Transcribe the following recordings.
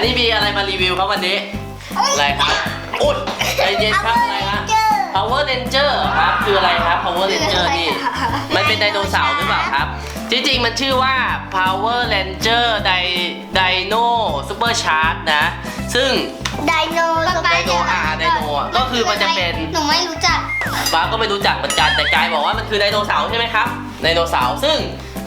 นนี้มีอะไรมารีวิวครับวันนี้ อะไรครับอุ๊ยใจเย็นครับอะไรฮะ Power Ranger เหรอครับคืออะไรครับ Power Ranger นี่มันเป็นไดโนเสาร์หรือเปล่าครับ จริงๆมันชื่อว่า Power Ranger Dino Super Charge นะ ซึ่งไดโนไดโนอ่าไดโนอะก็คือมันจะเป็นหนูไม่รู้จักฟ้าก็ไม่รู้จักเหมือนกันแต่กายบอกว่ามันคือไดโนเสาร์ใช่ไหมครับไดโนเสาร์ซึ่ง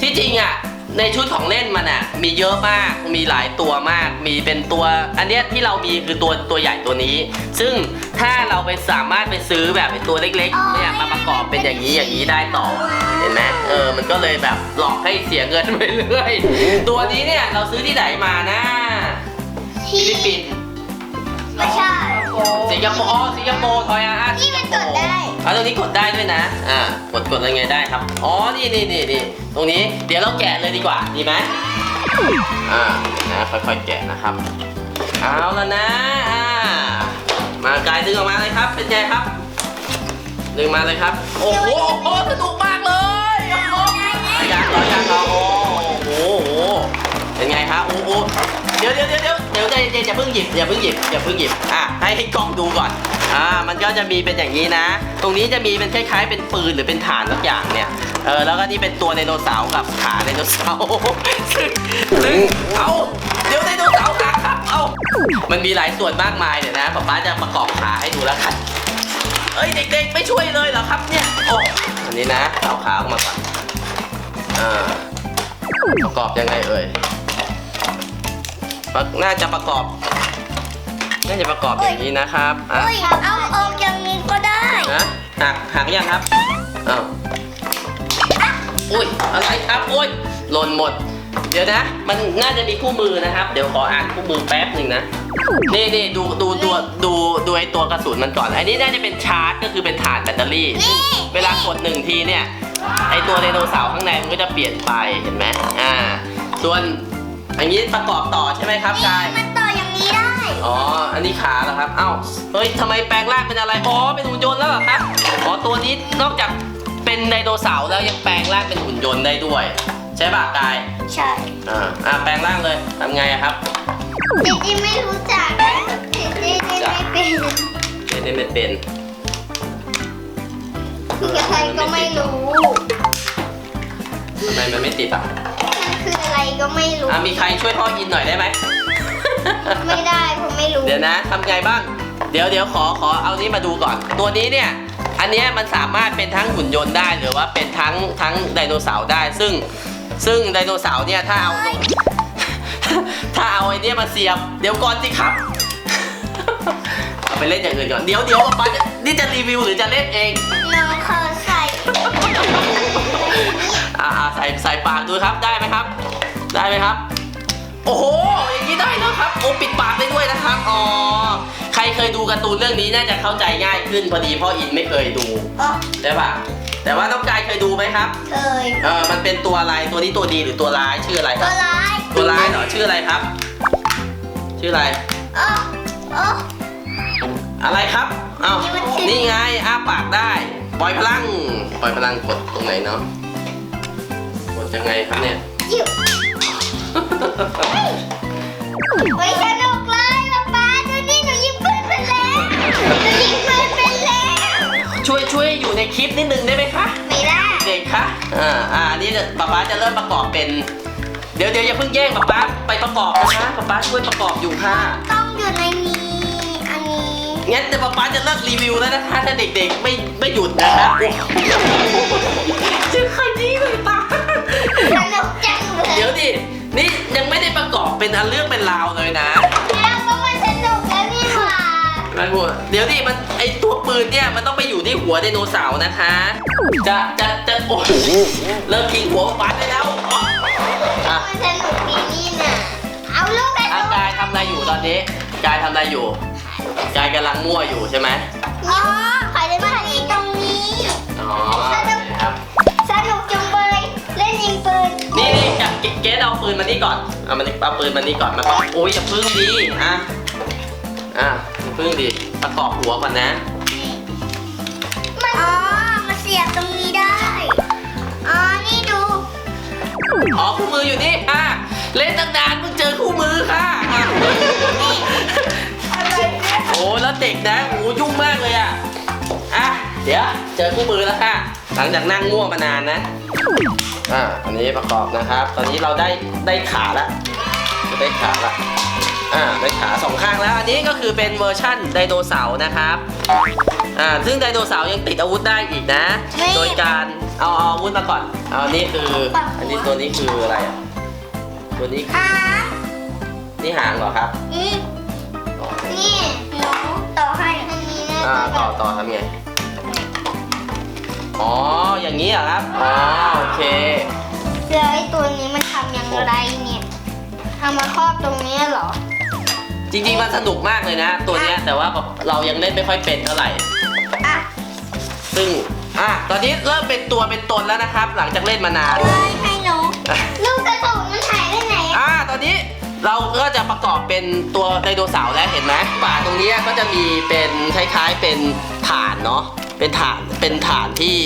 ที่จริงอะ ในชุดของเล่นมันอะ มีเยอะมาก มีหลายตัวมาก มีเป็นตัว อันเนี้ยที่เรามีคือตัวตัวใหญ่ตัวนี้ ซึ่งถ้าเราไปสามารถไปซื้อแบบเป็นตัวเล็กๆเนี่ยมาประกอบเป็นอย่างนี้อย่างนี้ได้ต่อ เห็นไหมเออ มันก็เลยแบบหลอกให้เสียเงินไปเรื่อย ตัวนี้เนี่ยเราซื้อที่ไหนมานะฟิลิปปินส์ไม่ใช่ สิงคโปร์อ๋อสิงคโปร์ทอยอาร์นี่มันกดได้ อะตรงนี้กดได้ด้วยนะ อ่ากดกดอะไรไงได้ครับ อ๋อ นี่นี่นี่นี่ตรงนี้ เดี๋ยวเราแกะเลยดีกว่า ดีไหมอ่านะค่อยๆแกะนะครับ เอาแล้วนะ อ่า มากายดึงออกมาเลยครับ เป็นไงครับ ดึงมาเลยครับ โอ้โหโอ้โหสนุกมากเลยโอ้โหยางต่อยางต่อโอ้โหโอ้โห เป็นไงครับ โอ้โห เดี๋ยวเดี๋ยวเดี๋ยวเดี๋ยว เดี๋ยวใจเย็นอย่าเพิ่งหยิบอย่าเพิ่งหยิบอย่าเพิ่งหยิบอะให้ให้กล้องดูก่อนอ่ามันก็จะมีเป็นอย่างนี้นะ ตรงนี้จะมีเป็นคล้ายๆ เป็นปืนหรือเป็นฐานสักอย่างเนี่ยเออแล้วก็นี่เป็นตัวไดโนเสาร์กับขาไดโนเสาร์ซึ่งซึ่งเอาเดี๋ยวไดโนเสาร์ขาครับเอามันมีหลายส่วนมากมายเนี่ยนะป๊าป๊าจะประกอบขาให้ดูแล้วกันเอ้ยเด็กๆไม่ช่วยเลยเหรอครับเนี่ยโอ้อันนี้นะเอาขาออกมาก่อนอ่าประกอบยังไงเอ่ย น่าจะประกอบ น่าจะประกอบอย่างนี้นะครับอะอุ้ยเอาออกอย่างนี้ก็ได้นะหักหักยังครับอ้าวอุ้ยอะไรครับอุ้ยหล่นหมด เดี๋ยวนะ มันน่าจะมีคู่มือนะครับ เดี๋ยวขออ่านคู่มือแป๊บหนึ่งนะนี่นี่ดูดูดูดูดูไอตัวกระสุนมันก่อน อันนี้น่าจะเป็นชาร์จก็คือเป็นฐานแบตเตอรี่นี่ เวลากดหนึ่งทีเนี่ยไอตัวไดโนเสาร์ข้างในมันก็จะเปลี่ยนไปเห็นไหมอ่า ส่วน อันนี้ประกอบต่อใช่ไหมครับกาย มันต่ออย่างนี้ได้อ๋อ อันนี้ขาเหรอครับ เอ้า เฮ้ยทำไมแปลงร่างเป็นอะไร อ๋อ เป็นหุ่นยนต์แล้วเหรอครับ อ๋อ ตัวนี้นอกจากเป็นไดโนเสาร์แล้วยังแปลงร่างเป็นหุ่นยนต์ได้ด้วย ใช่ป่ะกาย ใช่อ่า อ่า แปลงร่างเลยทำไงอะครับจริงๆไม่รู้จักจริงๆไม่เป็นเล่นไม่เป็นใครก็ไม่รู้ทำไมมันไม่ติดอะมัน คืออะไรก็ไม่รู้ อ่ามีใครช่วยพ่ออินหน่อยได้ไหม ไม่ได้ผมไม่รู้ เดี๋ยวนะทำไงบ้าง เดี๋ยวเดี๋ยวขอขอเอานี้มาดูก่อน ตัวนี้เนี่ย อันเนี้ยมันสามารถเป็นทั้งหุ่นยนต์ได้หรือว่าเป็นทั้งทั้งไดโนเสาร์ได้ ซึ่งซึ่งไดโนเสาร์เนี่ยถ้าเอา ถ้าเอาไอ้เนี้ยมาเสียบ เดี๋ยวก่อนสิครับ เอาไปเล่นอย่างอื่นก่อน เดี๋ยวเดี๋ยวป๊าจะนี่จะรีวิวหรือจะเล่นเอง น้องขอใส่ อ่าอ่าใส่ใส่ปากดูครับได้ไหมครับ ได้ไหมครับ โอ้โหอย่างนี้ได้แล้วครับโอ้ปิดปากได้ด้วยนะครับอ๋อใครเคยดูการ์ตูนเรื่องนี้น่าจะเข้าใจง่ายขึ้นพอดีพ่ออินไม่เคยดูอ๋อใช่ป่ะแต่ว่าน้องกายเคยดูไหมครับ เคย เออมันเป็นตัวอะไรตัวนี้ตัวดีหรือตัวร้ายชื่ออะไรคตัรัวบร้ายตัวร้ายเหรอชื่ออะไรครับ ชื่ออะไรอ๋ออ๋ออะไรครับอ้าวนี่มันคือ นี่ไง อ้าปากได้ ปล่อยพลัง ปล่อยพลังกดตรงไหนเนาะกด ยังไงครับเนี่ยจิ๋วไว้สนุกเลยป๊าป๊าดูนี่หนูยิงปืนเป็นแล้วหนูยิงปืนเป็นแล้วช่วยช่วยอยู่ในคลิปนิดนึงได้ไหมคะไม่ได้เด็กคะอ่าอ่านี่ป๊าป๊าจะเริ่มประกอบเป็น เดี๋ยวเดี๋ยวอย่าเพิ่งแย่งป๊าป๊าไปประกอบนะคะป๊าป๊าช่วยประกอบอยู่ค่ะ ต้องอยู่ในนี้อันนี้งั้นเดี๋ยวป๊าป๊าจะเลิกรีวิวแล้วนะคะถ้าเด็กๆไม่ไม่หยุดนะคะจะ เดี๋ยวดิมันไอตัวปืนเนี่ยมันต้องไปอยู่ที่หัวไดโนเสาร์นะคะ จะจะจะโอ้โหเริ่มทิ้งหัวป๊าได้แล้วอ๋ออะมันสนุกดีนี่น่ะ เอาลูกไปอะลูกกายทำอะไรอยู่ตอนนี้กายทำอะไรอยู่กายกำลังมั่วอยู่ใช่ไหมอ๋อขายได้มาทีตรงนี้ อ๋อครับ สนุกจังเลยเล่นยิงปืนนี่นี่จะเกสเอาปืนมานี่ก่อนเอามันเอาปืนมานี่ก่อนมาโอ้ยอย่าพึ่งดีอะอะ อย่าพึ่งดีประกอบหัวก่อนนะ มันอ๋อมาเสียบตรงนี้ได้ อ๋อ นี่ดู อ๋อคู่มืออยู่นี่อะ เล่นตั้งนานเพิ่งเจอคู่มือค่ะอะอะไรเนี่ยโอ้แล้วเด็กนะโอ้ยุ่งมากเลยอะ อะ เดี๋ยวเจอคู่มือแล้วค่ะ หลังจากนั่งง่วงมานานนะ อ่า อันนี้ประกอบนะครับ ตอนนี้เราได้ได้ขาแล้วได้ขาแล้ว อ่าได้ขาสองข้างแล้ว อันนี้ก็คือเป็นเวอร์ชั่นไดโนเสาร์นะครับอ่าซึ่งไดโนเสาร์ยังติดอาวุธได้อีกนะโดยการเอาเอาอาวุธมาก่อนเอาอันนี้คืออันนี้ตัวนี้คืออะไรอะตัวนี้คืออ่านี่หางเหรอครับอืมนี่หนูต่อให้อันนี้นะอ่าต่อต่อทำไงอ๋ออย่างนี้เหรอครับอ๋อโอเคแล้วไอ้ตัวนี้มันทำอย่างไรเนี่ยเอามาครอบตรงนี้เหรอ จริงๆมันสนุกมากเลยนะ ตัวเนี้ยแต่ว่าเรายังเล่นไม่ค่อยเป็นเท่าไหร่ อะซึ่งอะตอนนี้เริ่มเป็นตัวเป็นตนแล้วนะครับ หลังจากเล่นมานานเอ้ยให้หนูลูกกระสุนมันหายไปไหนอะอ่าตอนนี้เราก็จะประกอบเป็นตัวไดโนเสาร์แล้วเห็นไหมป่าตรงเนี้ยก็จะมีเป็นคล้ายๆเป็นฐานเนาะเป็นฐานเป็นฐานที่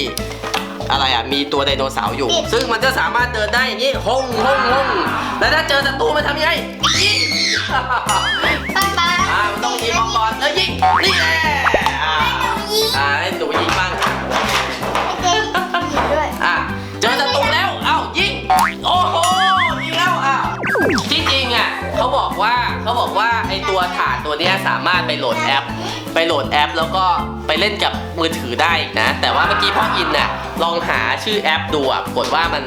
อะไรอะมีตัวไดโนเสาร์อยู่ ซึ่งมันจะสามารถเดินได้อย่างนี้ห้องห้องห้องแล้วถ้าเจอศัตรูมันทำยังไงยิง ป้าป้าอ่ามันต้องยิงก่อนแล้วยิง นี่แหละอ่าอ่าให้หนูยิงบ้างเจ๊ยิงด้วยอะเจอศัตรูแล้ว เอ้ายิง โอ้โห ยิงแล้วอะจริงๆอะเขาบอกว่าเขาบอกว่าไอตัวถาดตัวเนี้ยสามารถไปโหลดแอป ไปโหลดแอป แล้วก็ไปเล่นกับมือถือได้นะ แต่ว่าเมื่อกี้พ่ออินน่ะลองหาชื่อแอปดูอะปรากฏว่ามัน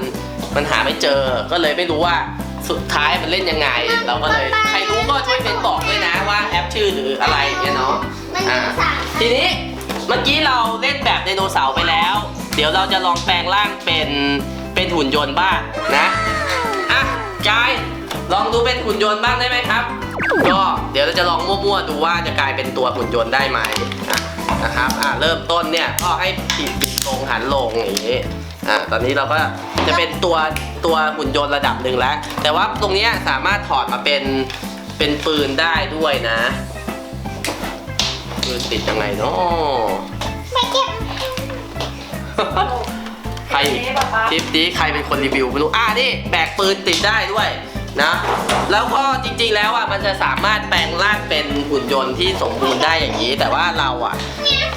มันหาไม่เจอ ก็เลยไม่รู้ว่า สุดท้ายมันเล่นยังไง เราก็เลยใครรู้ก็ช่วยเป็นบอกด้วยนะว่าแอปชื่อหรืออะไรเนี่ยเนาะมันมีสามทีนี้เมื่อกี้เราเล่นแบบไดโนเสาร์ไปแล้ว เดี๋ยวเราจะลองแปลงร่างเป็นเป็นหุ่นยนต์บ้างนะอะกายลองดูเป็นหุ่นยนต์บ้างได้ไหมครับ ก็เดี๋ยวเราจะลองมั่วๆดูว่าจะกลายเป็นตัวหุ่นยนต์ได้ไหมอะนะครับอะเริ่มต้นเนี่ยก็ให้ปิดปิดลงหันลงอย่างนี้อะตอนนี้เราก็ จะเป็นตัวตัวหุ่นยนต์ระดับหนึ่งแล้ว แต่ว่าตรงเนี้ยสามารถถอดมาเป็นเป็นปืนได้ด้วยนะปืนติดยังไงเนาะไม่เก็บใครนี่ป๊าป๊าคลิปนี้ใครเป็นคนรีวิวไม่รู้อ่านี่แบกปืนติดได้ด้วย นะ แล้วก็จริงๆแล้วอะมันจะสามารถแปลงร่างเป็นหุ่นยนต์ที่สมบูรณ์ได้อย่างนี้ แต่ว่าเราอะ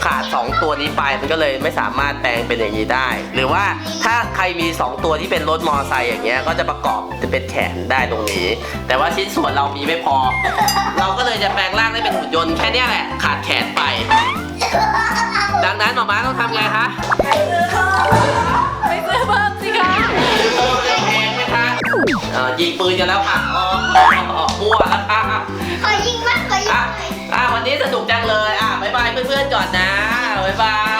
ขาด 2 ตัวนี้ไปมันก็เลยไม่สามารถแปลงเป็นอย่างนี้ได้ หรือว่าถ้าใครมี 2 ตัวที่เป็นรถมอไซค์อย่างเงี้ยก็จะประกอบจะเป็นแขนได้ตรงนี้ แต่ว่าชิ้นส่วนเรามีไม่พอ เราก็เลยจะแปลงร่างได้เป็นหุ่นยนต์แค่นี้แหละขาดแขนไป ดังนั้นหมอม้าต้องทำไงคะ ยิงปืนกันแล้วค่ะอ๋ออ๋ออ๋อมั่วแล้วค่ะขอยิงมากขอยิงอะหน่อยอะวันนี้สนุกจังเลยอะบ๊ายบายเพื่อนๆก่อนนะบ๊ายบาย